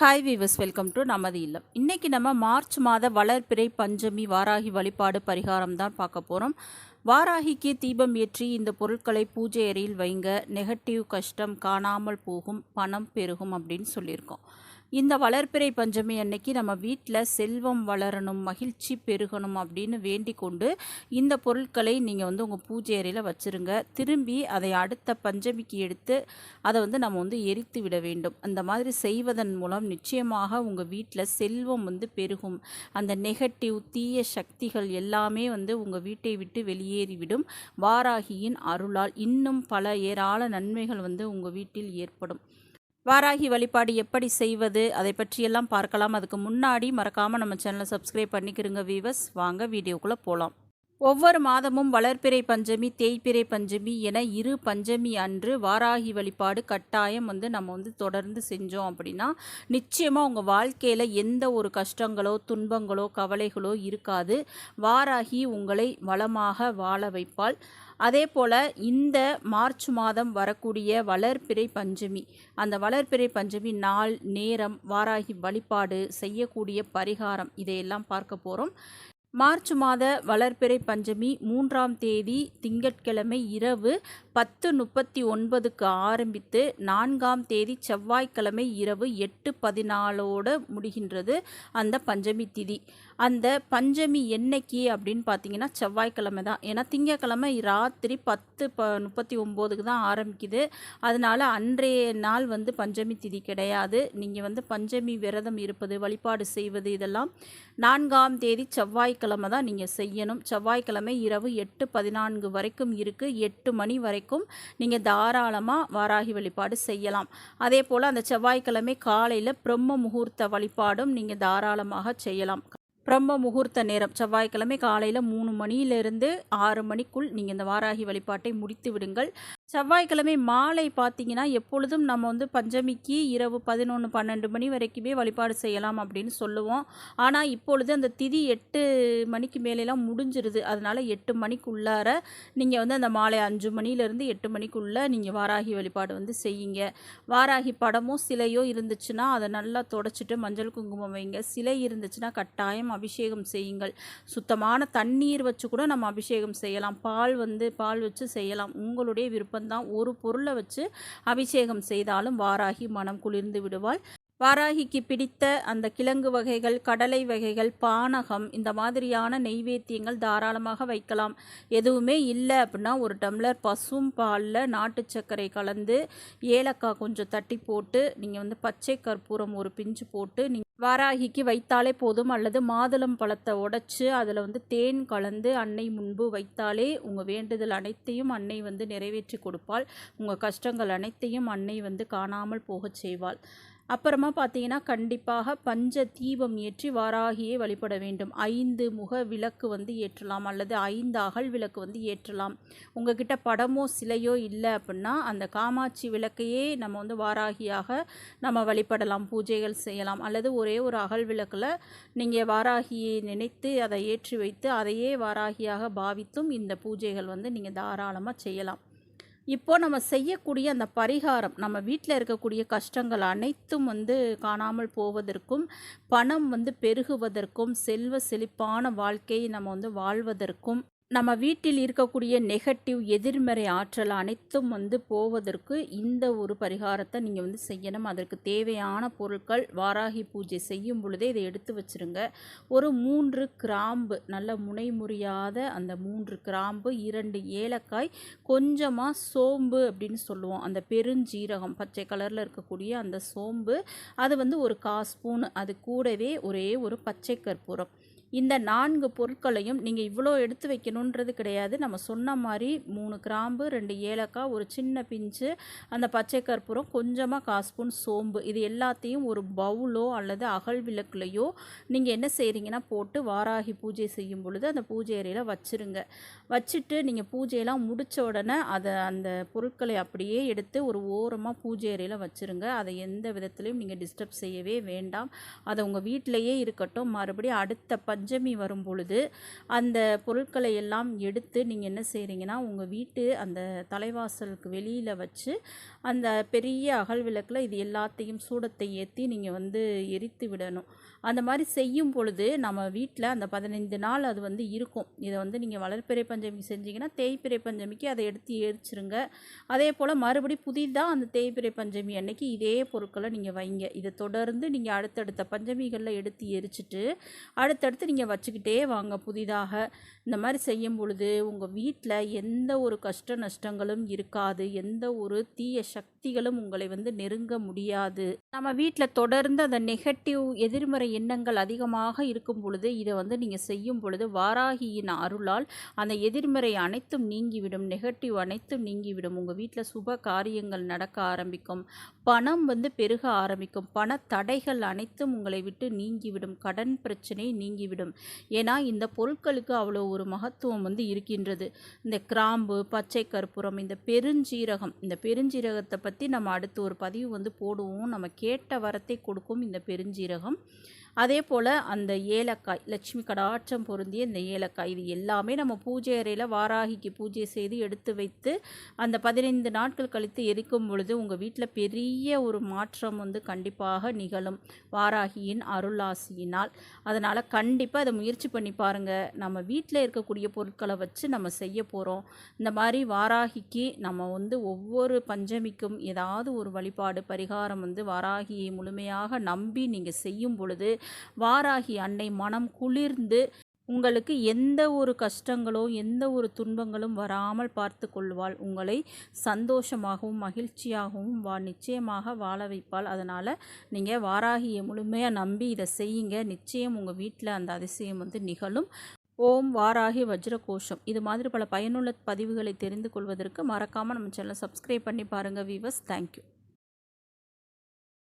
Hi viewers welcome to நமது இல்லம். இன்னைக்கு நம்ம மார்ச் மாத வளர்பிறை பஞ்சமி வாராகி வழிபாடு பரிகாரம் தான் பார்க்க போகிறோம் வாராகிக்கு தீபம் ஏற்றி இந்த பொருட்களை பூஜை அறையில் வைங்க. நெகட்டிவ் கஷ்டம் காணாமல் போகும் பணம் பெருகும் அப்படின்னு சொல்லியிருக்கோம். இந்த வளர்ப்பிறை பஞ்சமி அன்னைக்கு நம்ம வீட்டில் செல்வம் வளரணும் மகிழ்ச்சி பெருகணும் அப்படின்னு வேண்டி கொண்டு இந்த பொருட்களை நீங்கள் வந்து உங்கள் பூஜை அறையில் வச்சுருங்க. திரும்பி அதை அடுத்த பஞ்சமிக்கு எடுத்து அதை வந்து நம்ம வந்து எரித்து விட வேண்டும். அந்த மாதிரி செய்வதன் மூலம் நிச்சயமாக உங்கள் வீட்டில் செல்வம் வந்து பெருகும். அந்த நெகட்டிவ் தீய சக்திகள் எல்லாமே வந்து உங்கள் வீட்டை விட்டு வெளியேறிவிடும். வாராகியின் அருளால் இன்னும் பல ஏராள நன்மைகள் வந்து உங்கள் வீட்டில் ஏற்படும். வாராகி வழிபாடு எப்படி செய்வது அதை பற்றியெல்லாம் பார்க்கலாம். அதுக்கு முன்னாடி மறக்காமல் நம்ம சேனலை சப்ஸ்கிரைப் பண்ணிக்கிறோங்க வீவர்ஸ் வாங்க வீடியோக்குள்ளே போகலாம் ஒவ்வொரு மாதமும் வளர்பிறை பஞ்சமி தேய்ப்பிறை பஞ்சமி என இரு பஞ்சமி அன்று வாராகி வழிபாடு கட்டாயம் வந்து நம்ம வந்து தொடர்ந்து செஞ்சோம் அப்படின்னா நிச்சயமாக உங்கள் வாழ்க்கையில் எந்த ஒரு கஷ்டங்களோ துன்பங்களோ கவலைகளோ இருக்காது. வாராகி உங்களை வளமாக வாழ வைப்பாள். அதே போல் இந்த மார்ச் மாதம் வரக்கூடிய வளர்பிறை பஞ்சமி அந்த வளர்பிறை பஞ்சமி நாள் நேரம் வாராகி வழிபாடு செய்யக்கூடிய பரிகாரம் இதையெல்லாம் பார்க்க போகிறோம் மார்ச் மாத வளர்பிறை பஞ்சமி மூன்றாம் தேதி திங்கட்கிழமை இரவு பத்து முப்பத்தி ஒன்பதுக்கு ஆரம்பித்து நான்காம் தேதி செவ்வாய்க்கிழமை இரவு எட்டு பதினாலோடு முடிகின்றது அந்த பஞ்சமி திதி. அந்த பஞ்சமி என்னைக்கு அப்படின்னு பார்த்தீங்கன்னா செவ்வாய்க்கிழமை தான். ஏன்னா திங்கக்கிழமை ராத்திரி பத்து ப முப்பத்தி ஒம்போதுக்கு தான் ஆரம்பிக்குது. அதனால் அன்றைய நாள் வந்து பஞ்சமி திதி கிடையாது. நீங்கள் வந்து பஞ்சமி விரதம் இருப்பது வழிபாடு செய்வது இதெல்லாம் நான்காம் தேதி செவ்வாய்க்கிழமை தான் நீங்கள் செய்யணும். செவ்வாய்க்கிழமை இரவு எட்டு பதினான்கு வரைக்கும் இருக்குது எட்டு மணி வரைக்கும் நீங்கள் தாராளமாக வாராகி வழிபாடு செய்யலாம். அதே போல் அந்த செவ்வாய்க்கிழமை காலையில் பிரம்ம முகூர்த்த வழிபாடும் நீங்கள் தாராளமாக செய்யலாம். பிரம்ம முகூர்த்த நேரம். செவ்வாய்க்கிழமை காலையில் மூணு மணியிலிருந்து ஆறு மணிக்குள் நீங்கள் இந்த வாராகி வழிபாட்டை முடித்து விடுங்கள். செவ்வாய்க்கிழமை மாலை பார்த்தீங்கன்னா எப்பொழுதும் நம்ம வந்து பஞ்சமிக்கு இரவு பதினொன்று பன்னெண்டு மணி வரைக்குமே வழிபாடு செய்யலாம் அப்படின்னு சொல்லுவோம். ஆனால் இப்பொழுது அந்த திதி எட்டு மணிக்கு மேலெலாம் முடிஞ்சிருது. அதனால் எட்டு மணிக்குள்ளார நீங்கள் வந்து அந்த மாலை அஞ்சு மணிலேருந்து எட்டு மணிக்குள்ளே நீங்கள் வாராகி வழிபாடு வந்து செய்யுங்க. வாராகி படமோ சிலையோ இருந்துச்சுன்னா அதை நல்லா தொடச்சிட்டு மஞ்சள் குங்குமம் வைங்க. சிலை இருந்துச்சுன்னா கட்டாயம் அபிஷேகம் செய்யுங்கள். சுத்தமான தண்ணீர் வச்சு கூட நம்ம அபிஷேகம் செய்யலாம். பால் வந்து பால் வச்சு செய்யலாம். உங்களுடைய விருப்பம்தான். ஒரு பொருளை வச்சு அபிஷேகம் செய்தாலும் வாராகி மனம் குளிர்ந்து விடுவாள். வாராகிக்கு பிடித்த அந்த கிழங்கு வகைகள் கடலை வகைகள் பானகம் இந்த மாதிரியான நெய்வேத்தியங்கள் தாராளமாக வைக்கலாம். எதுவுமே இல்லை அப்படின்னா ஒரு டம்ளர் பசும் பாலில் நாட்டு சர்க்கரை கலந்து ஏலக்காய் கொஞ்சம் தட்டி போட்டு நீங்கள் வந்து பச்சை கற்பூரம் ஒரு பிஞ்சு போட்டு நீங்கள் வாராகிக்கு வைத்தாலே போதும். அல்லது மாதுளம் பழத்தை உடைச்சு அதில் வந்து தேன் கலந்து அன்னை முன்பு வைத்தாலே உங்கள் வேண்டுதல் அனைத்தையும் அன்னை வந்து நிறைவேற்றி கொடுப்பாள். உங்கள் கஷ்டங்கள் அனைத்தையும் அன்னை வந்து காணாமல் போகச் செய்வாள். அப்புறமா பார்த்தீங்கன்னா கண்டிப்பாக பஞ்ச தீபம் ஏற்றி வாராகியே வழிபட வேண்டும். ஐந்து முக விளக்கு வந்து ஏற்றலாம் அல்லது ஐந்து அகல் விளக்கு வந்து ஏற்றலாம். உங்ககிட்ட படமோ சிலையோ இல்லை அப்படின்னா அந்த காமாட்சி விளக்கையே நம்ம வந்து வாராகியாக நம்ம வழிபடலாம் பூஜைகள் செய்யலாம். அல்லது ஒரே ஒரு அகல் விளக்கில் நீங்கள் வாராகியை நினைத்து அதை ஏற்றி வைத்து அதையே வாராகியாக பாவித்தும் இந்த பூஜைகள் வந்து நீங்கள் தாராளமாக செய்யலாம். இப்போது நம்ம செய்யக்கூடிய அந்த பரிகாரம் நம்ம வீட்டில் இருக்கக்கூடிய கஷ்டங்கள் அனைத்தும் வந்து காணாமல் போவதற்கும் பணம் வந்து பெருகுவதற்கும் செல்வ செழிப்பான வாழ்க்கையை நம்ம வந்து வாழ்வதற்கும் நம்ம வீட்டில் இருக்கக்கூடிய நெகட்டிவ் எதிர்மறை ஆற்றல் அனைத்தும் வந்து போவதற்கு இந்த ஒரு பரிகாரத்தை நீங்கள் வந்து செய்யணும். அதற்கு தேவையான பொருட்கள் வாராகி பூஜை செய்யும் பொழுதே இதை எடுத்து வச்சுருங்க. ஒரு மூன்று கிராம்பு நல்ல முனை முறியாத அந்த மூன்று கிராம்பு இரண்டு ஏலக்காய் கொஞ்சமாக சோம்பு அப்படின்னு சொல்லுவோம். அந்த பெருஞ்சீரகம் பச்சை கலரில் இருக்கக்கூடிய அந்த சோம்பு அது வந்து ஒரு கா ஸ்பூன் அது கூடவே ஒரே ஒரு பச்சை கற்பூரம். இந்த நான்கு பொருட்களையும் நீங்கள் இவ்வளோ எடுத்து வைக்கணுன்றது கிடையாது. நம்ம சொன்ன மாதிரி மூணு கிராம்பு ரெண்டு ஏலக்காய் ஒரு சின்ன பிஞ்சு அந்த பச்சை கற்பூரம் கொஞ்சமாக காஸ்பூன் சோம்பு. இது எல்லாத்தையும் ஒரு பவுலோ அல்லது அகல் விளக்குலையோ நீங்கள் என்ன செய்கிறீங்கன்னா போட்டு வாராகி பூஜை செய்யும் பொழுது அந்த பூஜை அறையில் வச்சுருங்க. வச்சுட்டு நீங்கள் பூஜையெல்லாம் முடித்த உடனே அதை அந்த பொருட்களை அப்படியே எடுத்து ஒரு ஓரமாக பூஜை அறையில் வச்சுருங்க. அதை எந்த விதத்துலையும் நீங்கள் டிஸ்டர்ப் செய்யவே வேண்டாம். அதை உங்கள் வீட்டிலையே இருக்கட்டும். மறுபடியும் அடுத்த பஞ்சமி வரும் பொழுது அந்த பொருட்களை எல்லாம் எடுத்து நீங்கள் என்ன செய்கிறீங்கன்னா உங்கள் வீட்டு அந்த தலைவாசலுக்கு வெளியில் வச்சு அந்த பெரிய அகல் விளக்கில் இது எல்லாத்தையும் சூடத்தை ஏற்றி நீங்கள் வந்து எரித்து விடணும். அந்த மாதிரி செய்யும் பொழுது நம்ம வீட்டில் அந்த பதினைந்து நாள் அது வந்து இருக்கும். இதை வந்து நீங்கள் வளர்ப்பிறை பஞ்சமி செஞ்சீங்கன்னா தேய்பிறை பஞ்சமிக்கு அதை எடுத்து எரிச்சிருங்க. அதே போல் மறுபடி புதிதாக அந்த தேய்பிறை பஞ்சமி அன்னைக்கு இதே பொருட்களை நீங்கள் வைங்க. இதை தொடர்ந்து நீங்கள் அடுத்தடுத்த பஞ்சமிகளில் எடுத்து எரிச்சிட்டு அடுத்தடுத்து நீங்கள் வச்சுக்கிட்டே வாங்க புதிதாக. இந்த மாதிரி செய்யும் பொழுது உங்கள் வீட்டில் எந்த ஒரு கஷ்ட நஷ்டங்களும் இருக்காது. எந்த ஒரு தீய சக்திகளும் உங்களை வந்து நெருங்க முடியாது. நம்ம வீட்டில் தொடர்ந்து அந்த நெகட்டிவ் எதிர்மறை எண்ணங்கள் அதிகமாக இருக்கும் பொழுது இதை வந்து நீங்கள் செய்யும் பொழுது வாராகியின் அருளால் அந்த எதிர்மறை அனைத்தும் நீங்கிவிடும். நெகட்டிவ் அனைத்தும் நீங்கிவிடும். உங்கள் வீட்டில் சுப காரியங்கள் நடக்க ஆரம்பிக்கும். பணம் வந்து பெருக ஆரம்பிக்கும். பண தடைகள் அனைத்தும் உங்களை விட்டு நீங்கிவிடும். கடன் பிரச்சனை நீங்கிவிடும். ஏன்னா இந்த பொருட்களுக்கு அவ்வளோ ஒரு மகத்துவம் வந்து இருக்கின்றது. இந்த கிராம்பு பச்சை கற்பூரம் இந்த பெருஞ்சீரகம் இந்த பெருஞ்சீரகத்தை பற்றி நம்ம அடுத்து ஒரு பதிவு வந்து போடுவோம். நம்ம கேட்ட வரத்தை கொடுக்கும் இந்த பெருஞ்சீரகம். அதே போல் அந்த ஏலக்காய் லட்சுமி கடாட்சம் பொருந்திய இந்த ஏலக்காய் இது எல்லாமே நம்ம பூஜை அறையில் வாராகிக்கு பூஜை செய்து எடுத்து வைத்து அந்த பதினைந்து நாட்கள் கழித்து எரிக்கும் பொழுது உங்கள் வீட்டில் பெரிய ஒரு மாற்றம் வந்து கண்டிப்பாக நிகழும். வாராகியின் அருளாசியினால். அதனால் கண்டிப்பாக அதை முயற்சி பண்ணி பாருங்கள் நம்ம வீட்டில் இருக்கக்கூடிய பொருட்களை வச்சு நம்ம செய்ய போகிறோம் இந்த மாதிரி வாராகிக்கு நம்ம வந்து ஒவ்வொரு பஞ்சமிக்கும் ஏதாவது ஒரு வழிபாடு பரிகாரம் வந்து வாராகியை முழுமையாக நம்பி நீங்கள் செய்யும் பொழுது வாராகி அன்னை மனம் குளிர்ந்து உங்களுக்கு எந்த ஒரு கஷ்டங்களோ எந்த ஒரு துன்பங்களும் வராமல் பார்த்து கொள்வாள். உங்களை சந்தோஷமாகவும் மகிழ்ச்சியாகவும் வா நிச்சயமாக வாழ வைப்பாள். அதனால் நீங்கள் வாராகியை முழுமையாக நம்பி இதை செய்யுங்க. நிச்சயம் உங்கள் வீட்டில் அந்த அதிசயம் வந்து நிகழும். ஓம் வாராகி வஜ்ரகோஷம். இது மாதிரி பல பயனுள்ள பதிவுகளை தெரிந்து கொள்வதற்கு மறக்காமல் நம்ம சேனலை சப்ஸ்கிரைப் பண்ணி பாருங்கள் வீவர்ஸ் தேங்க்யூ